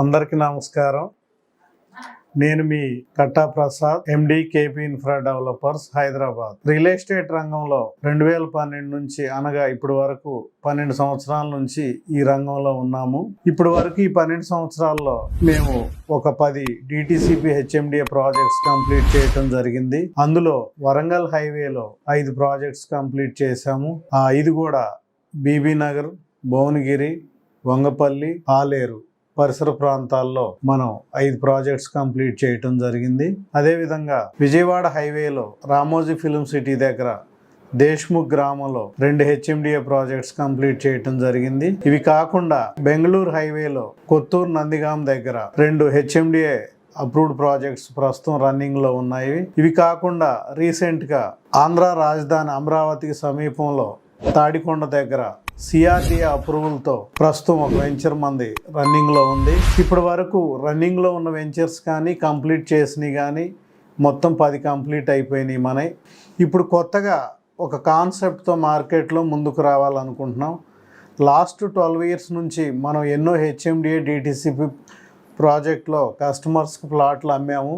అందరికీ నమస్కారం. నేను మీ Katta Prasad MD KP infra developers Hyderabad. Real estate రంగంలో రెండు వేల పన్నెండు నుంచి అనగా ఇప్పటి వరకు పన్నెండు సంవత్సరాల నుంచి ఈ రంగంలో ఉన్నాము. ఇప్పటి వరకు ఈ పన్నెండు సంవత్సరాల్లో మేము ఒక పది డిటిసిపి హెచ్ఎండిఏ ప్రాజెక్ట్స్ కంప్లీట్ చేయటం జరిగింది. అందులో వరంగల్ హైవేలో ఐదు ప్రాజెక్ట్స్ కంప్లీట్ చేశాము. ఆ ఐదు కూడా బీబీ నగర్ భువనగిరి వంగపల్లి ఆలేరు. పరిసర ప్రాంతాల్లో మనం ఐదు ప్రాజెక్ట్స్ కంప్లీట్ చేయటం జరిగింది. అదేవిధంగా విజయవాడ హైవేలో రామోజీ ఫిలిం సిటీ దగ్గర దేశ్ముఖ్ గ్రామంలో రెండు హెచ్ఎండిఏ ప్రాజెక్ట్స్ కంప్లీట్ చేయటం జరిగింది. ఇవి కాకుండా బెంగళూరు హైవేలో కొత్తూరు నందిగాం దగ్గర రెండు హెచ్ఎండిఏ అప్రూవ్డ్ ప్రాజెక్ట్స్ ప్రస్తుతం రన్నింగ్లో ఉన్నాయి. ఇవి కాకుండా రీసెంట్గా ఆంధ్ర రాజధాని అమరావతికి సమీపంలో తాడికొండ దగ్గర సిఆర్డిఏ అప్రూవల్తో ప్రస్తుతం ఒక వెంచర్ మంది రన్నింగ్లో ఉంది. ఇప్పటి వరకు రన్నింగ్లో ఉన్న వెంచర్స్ కానీ కంప్లీట్ చేసినవి కానీ మొత్తం పది కంప్లీట్ అయిపోయినాయి మనవి ఇప్పుడు కొత్తగా ఒక కాన్సెప్ట్తో మార్కెట్లో ముందుకు రావాలనుకుంటున్నాం. లాస్ట్ ట్వెల్వ్ ఇయర్స్ నుంచి మనం ఎన్నో హెచ్ఎండిఏ డిటిసిపి ప్రాజెక్ట్లో కస్టమర్స్కి ప్లాట్లు అమ్మాము.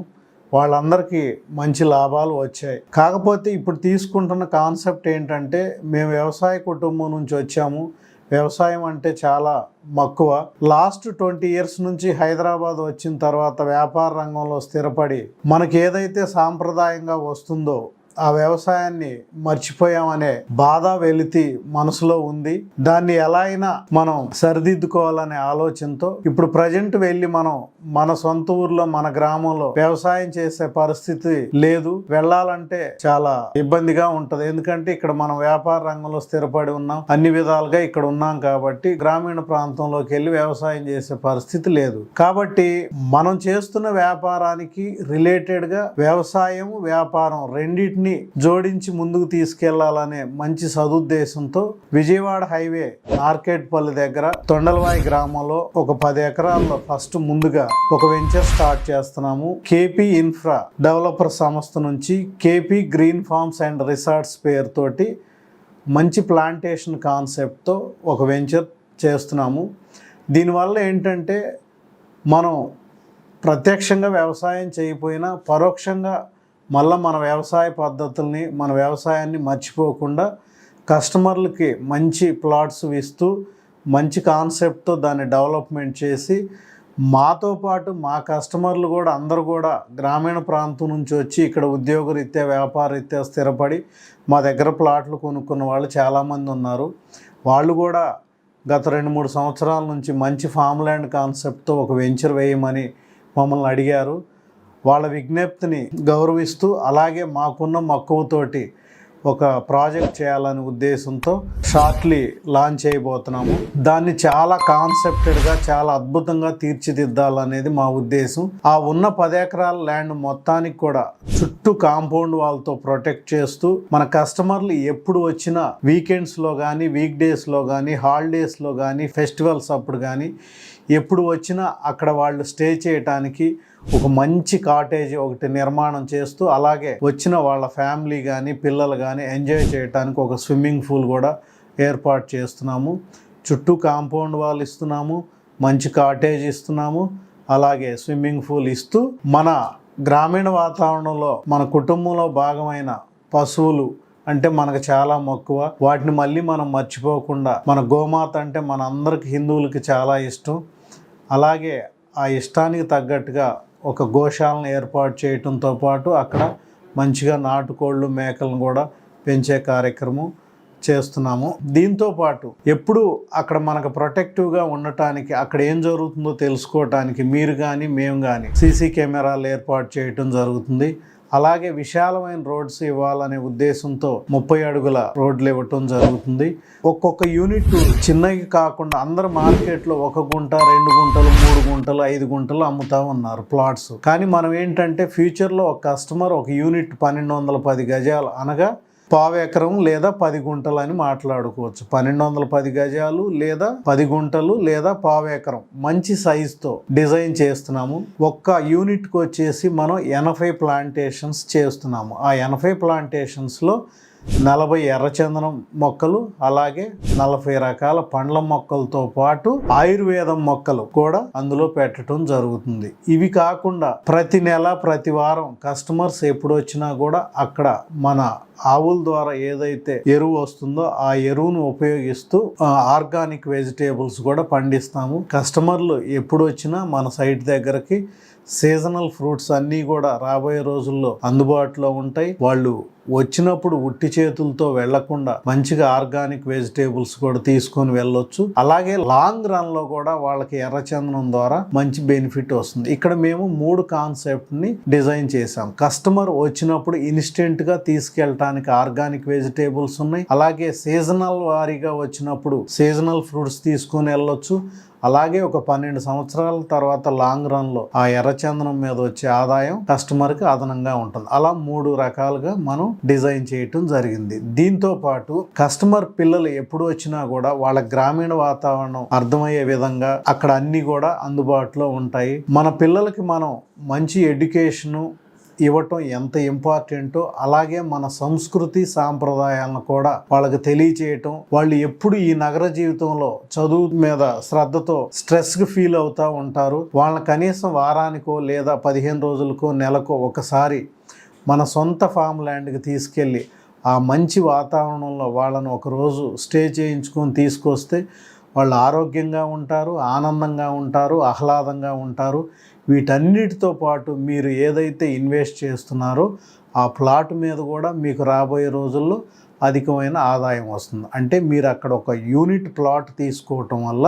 వాళ్ళందరికీ మంచి లాభాలు వచ్చాయి. కాకపోతే ఇప్పుడు తీసుకుంటున్న కాన్సెప్ట్ ఏంటంటే మేము వ్యవసాయ కుటుంబం నుంచి వచ్చాము. వ్యవసాయం అంటే చాలా మక్కువ. లాస్ట్ ట్వంటీ ఇయర్స్ నుంచి హైదరాబాద్ వచ్చిన తర్వాత వ్యాపార రంగంలో స్థిరపడి మనకి ఏదైతే సాంప్రదాయంగా వస్తుందో ఆ వ్యవసాయాన్ని మర్చిపోయామనే బాధ వెలితి మనసులో ఉంది. దాన్ని ఎలా అయినా మనం సరిదిద్దుకోవాలనే ఆలోచనతో ఇప్పుడు ప్రజెంట్ వెళ్ళి మనం మన సొంత ఊర్లో మన గ్రామంలో వ్యవసాయం చేసే పరిస్థితి లేదు. వెళ్ళాలంటే చాలా ఇబ్బందిగా ఉంటది. ఎందుకంటే ఇక్కడ మనం వ్యాపార రంగంలో స్థిరపడి ఉన్నాం. అన్ని విధాలుగా ఇక్కడ ఉన్నాం కాబట్టి గ్రామీణ ప్రాంతంలోకి వెళ్ళి వ్యవసాయం చేసే పరిస్థితి లేదు. కాబట్టి మనం చేస్తున్న వ్యాపారానికి రిలేటెడ్గా వ్యవసాయం వ్యాపారం రెండింటిని జోడించి ముందుకు తీసుకెళ్ళాలనే మంచి సదుద్దేశంతో విజయవాడ హైవే ఆర్కేడ్పల్లి దగ్గర తొండలవాయి గ్రామంలో ఒక పది ఎకరాల్లో ఫస్ట్ ముందుగా ఒక వెంచర్ స్టార్ట్ చేస్తున్నాము. కేపీ ఇన్ఫ్రా డెవలపర్ సంస్థ నుంచి KP green farms and resorts పేరుతోటి మంచి ప్లాంటేషన్ కాన్సెప్ట్తో ఒక వెంచర్ చేస్తున్నాము. దీనివల్ల ఏంటంటే మనం ప్రత్యక్షంగా వ్యవసాయం చేయకపోయినా పరోక్షంగా మళ్ళీ మన వ్యవసాయ పద్ధతుల్ని మన వ్యవసాయాన్ని మర్చిపోకుండా కస్టమర్లకి మంచి ప్లాట్స్ ఇస్తూ మంచి కాన్సెప్ట్తో దాన్ని డెవలప్మెంట్ చేసి మాతో పాటు మా కస్టమర్లు కూడా అందరూ కూడా గ్రామీణ ప్రాంతం నుంచి వచ్చి ఇక్కడ ఉద్యోగరీత్యా వ్యాపారరీత్యా స్థిరపడి మా దగ్గర ప్లాట్లు కొనుక్కున్న వాళ్ళు చాలామంది ఉన్నారు. వాళ్ళు కూడా గత రెండు మూడు సంవత్సరాల నుంచి మంచి ఫామ్ ల్యాండ్ కాన్సెప్ట్తో ఒక వెంచర్ వేయమని మమ్మల్ని అడిగారు. వాళ్ళ విజ్ఞప్తిని గౌరవిస్తూ అలాగే మాకున్న మక్కువతోటి ఒక ప్రాజెక్ట్ చేయాలనే ఉద్దేశంతో షార్ట్లీ లాంచ్ చేయబోతున్నాము దాన్ని చాలా కాన్సెప్టెడ్గా చాలా అద్భుతంగా తీర్చిదిద్దాలనేది మా ఉద్దేశం. ఆ ఉన్న పది ఎకరాల ల్యాండ్ మొత్తానికి కూడా చుట్టూ కాంపౌండ్ వాళ్ళతో ప్రొటెక్ట్ చేస్తూ మన కస్టమర్లు ఎప్పుడు వచ్చినా వీకెండ్స్లో కానీ వీక్ డేస్లో కానీ హాలిడేస్లో కానీ ఫెస్టివల్స్ అప్పుడు కానీ ఎప్పుడు వచ్చినా అక్కడ వాళ్ళు స్టే చేయటానికి ఒక మంచి కాటేజ్ ఒకటి నిర్మాణం చేస్తూ అలాగే వచ్చిన వాళ్ళ ఫ్యామిలీ కానీ పిల్లలు కానీ ఎంజాయ్ చేయడానికి ఒక స్విమ్మింగ్ పూల్ కూడా ఏర్పాటు చేస్తున్నాము. చుట్టూ కాంపౌండ్ వాళ్ళు ఇస్తున్నాము మంచి కాటేజ్ ఇస్తున్నాము అలాగే స్విమ్మింగ్ పూల్ ఇస్తూ మన గ్రామీణ వాతావరణంలో మన కుటుంబంలో భాగమైన పశువులు అంటే మనకు చాలా మక్కువ. వాటిని మళ్ళీ మనం మర్చిపోకుండా మన గోమాత అంటే మన అందరికి హిందువులకి చాలా ఇష్టం. అలాగే ఆ ఇష్టానికి తగ్గట్టుగా ఒక గోశాలను ఏర్పాటు చేయటంతో పాటు అక్కడ మంచిగా నాటుకోళ్ళు మేకలను కూడా పెంచే కార్యక్రమం చేస్తున్నాము. దీంతో పాటు ఎప్పుడు అక్కడ మనకు ప్రొటెక్టివ్గా ఉండటానికి అక్కడ ఏం జరుగుతుందో తెలుసుకోవటానికి మీరు కానీ మేము కానీ సీసీ కెమెరాలు ఏర్పాటు చేయటం జరుగుతుంది. అలాగే విశాలమైన రోడ్స్ ఇవ్వాలనే ఉద్దేశంతో ముప్పై అడుగుల రోడ్లు ఇవ్వటం జరుగుతుంది. ఒక్కొక్క యూనిట్ చిన్నవి కాకుండా అందరు మార్కెట్లో ఒక గుంట రెండు గుంటలు మూడు గుంటలు ఐదు గుంటలు అమ్ముతా ఉన్నారు ప్లాట్స్. కానీ మనం ఏంటంటే ఫ్యూచర్లో ఒక కస్టమర్ ఒక యూనిట్ పన్నెండు వందల పది గజాలు అనగా పావు ఎకరం లేదా పది గుంటలు అని మాట్లాడుకోవచ్చు. పన్నెండు వందల పది గజాలు లేదా పది గుంటలు లేదా పావు ఎకరం. మంచి సైజుతో డిజైన్ చేస్తున్నాము. ఒక్క యూనిట్కి వచ్చేసి మనం ఎనభై ప్లాంటేషన్స్ చేస్తున్నాము. ఆ ఎనభై ప్లాంటేషన్స్లో నలభై ఎర్రచందనం మొక్కలు అలాగే నలభై రకాల పండ్ల మొక్కలతో పాటు ఆయుర్వేదం మొక్కలు కూడా అందులో పెట్టడం జరుగుతుంది. ఇవి కాకుండా ప్రతి నెల ప్రతి వారం కస్టమర్స్ ఎప్పుడు వచ్చినా కూడా అక్కడ మన ఆవుల ద్వారా ఏదైతే ఎరువు వస్తుందో ఆ ఎరువును ఉపయోగిస్తూ ఆర్గానిక్ వెజిటేబుల్స్ కూడా పండిస్తాము. కస్టమర్లు ఎప్పుడు వచ్చినా మన సైట్ దగ్గరకి సీజనల్ ఫ్రూట్స్ అన్నీ కూడా రాబోయే రోజుల్లో అందుబాటులో ఉంటాయి. వాళ్ళు వచ్చినప్పుడు ఉట్టి చేతులతో వెళ్ళకుండా మంచిగా ఆర్గానిక్ వెజిటేబుల్స్ కూడా తీసుకొని వెళ్ళొచ్చు. అలాగే లాంగ్ రన్లో కూడా వాళ్ళకి ఎర్రచందనం ద్వారా మంచి బెనిఫిట్ వస్తుంది. ఇక్కడ మేము మూడు కాన్సెప్ట్ని డిజైన్ చేసాం కస్టమర్ వచ్చినప్పుడు ఇన్స్టెంట్గా తీసుకెళ్ళటానికి ఆర్గానిక్ వెజిటేబుల్స్ ఉన్నాయి. అలాగే సీజనల్ వారీగా వచ్చినప్పుడు సీజనల్ ఫ్రూట్స్ తీసుకొని వెళ్ళొచ్చు. అలాగే ఒక పన్నెండు సంవత్సరాల తర్వాత లాంగ్ రన్లో ఆ ఎర్రచందనం మీద వచ్చే ఆదాయం కస్టమర్కి అదనంగా ఉంటుంది. అలా మూడు రకాలుగా మనం డిజైన్ చేయటం జరిగింది. దీంతో పాటు కస్టమర్ పిల్లలు ఎప్పుడు వచ్చినా కూడా వాళ్ళ గ్రామీణ వాతావరణం అర్థమయ్యే విధంగా అక్కడ అన్ని కూడా అందుబాటులో ఉంటాయి. మన పిల్లలకి మనం మంచి ఎడ్యుకేషను ఇవ్వటం ఎంత ఇంపార్టెంటో అలాగే మన సంస్కృతి సాంప్రదాయాలను కూడా వాళ్ళకి తెలియచేయటం వాళ్ళు ఎప్పుడు ఈ నగర జీవితంలో చదువు మీద శ్రద్ధతో స్ట్రెస్కి ఫీల్ అవుతూ ఉంటారు. వాళ్ళని కనీసం వారానికో లేదా పదిహేను రోజులకో నెలకో ఒకసారి మన సొంత ఫామ్ ల్యాండ్కి తీసుకెళ్ళి ఆ మంచి వాతావరణంలో వాళ్ళను ఒకరోజు స్టే చేయించుకొని తీసుకొస్తే వాళ్ళు ఆరోగ్యంగా ఉంటారు ఆనందంగా ఉంటారు ఆహ్లాదంగా ఉంటారు. వీటన్నిటితో పాటు మీరు ఏదైతే ఇన్వెస్ట్ చేస్తున్నారో ఆ ప్లాట్ మీద కూడా మీకు రాబోయే రోజుల్లో అధికమైన ఆదాయం వస్తుంది. అంటే మీరు అక్కడ ఒక యూనిట్ ప్లాట్ తీసుకోవటం వల్ల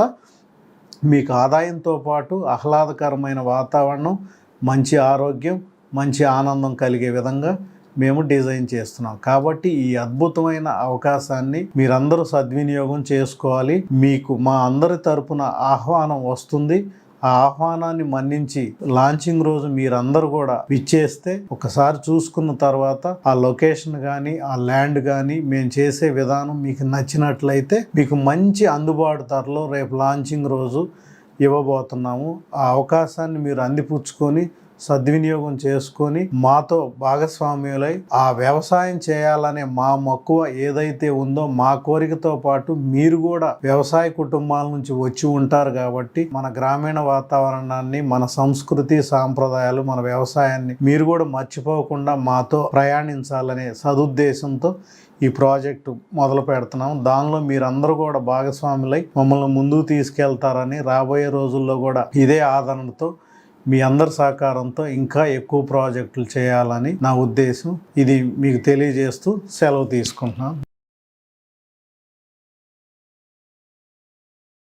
మీకు ఆదాయంతో పాటు ఆహ్లాదకరమైన వాతావరణం మంచి ఆరోగ్యం మంచి ఆనందం కలిగే విధంగా మేము డిజైన్ చేస్తున్నాం. కాబట్టి ఈ అద్భుతమైన అవకాశాన్ని మీరందరూ సద్వినియోగం చేసుకోవాలి. మీకు మా అందరి తరపున ఆహ్వానం వస్తుంది. ఆ ఆహ్వానాన్ని మన్నించి లాంచింగ్ రోజు మీరందరూ కూడా విచ్చేస్తే ఒకసారి చూసుకున్న తర్వాత ఆ లొకేషన్ కానీ ఆ ల్యాండ్ కానీ మేము చేసే విధానం మీకు నచ్చినట్లయితే మీకు మంచి అందుబాటు ధరలో రేపు లాంచింగ్ రోజు ఇవ్వబోతున్నాము. ఆ అవకాశాన్ని మీరు అందిపుచ్చుకొని సద్వినియోగం చేసుకొని మాతో భాగస్వామ్యులై ఆ వ్యవసాయం చేయాలనే మా మక్కువ ఏదైతే ఉందో మా కోరికతో పాటు మీరు కూడా వ్యవసాయ కుటుంబాల నుంచి వచ్చి ఉంటారు కాబట్టి మన గ్రామీణ వాతావరణాన్ని మన సంస్కృతి సాంప్రదాయాలు మన వ్యవసాయాన్ని మీరు కూడా మర్చిపోకుండా మాతో ప్రయాణించాలనే సదుద్దేశంతో ఈ ప్రాజెక్టు మొదలు పెడుతున్నాం దానిలో మీరందరూ కూడా భాగస్వాములై మమ్మల్ని ముందుకు తీసుకెళ్తారని రాబోయే రోజుల్లో కూడా ఇదే ఆదరణతో మీ అందరి సహకారంతో ఇంకా ఎక్కువ ప్రాజెక్టులు చేయాలని నా ఉద్దేశం. ఇది మీకు తెలియజేస్తూ సెలవు తీసుకుంటున్నాను.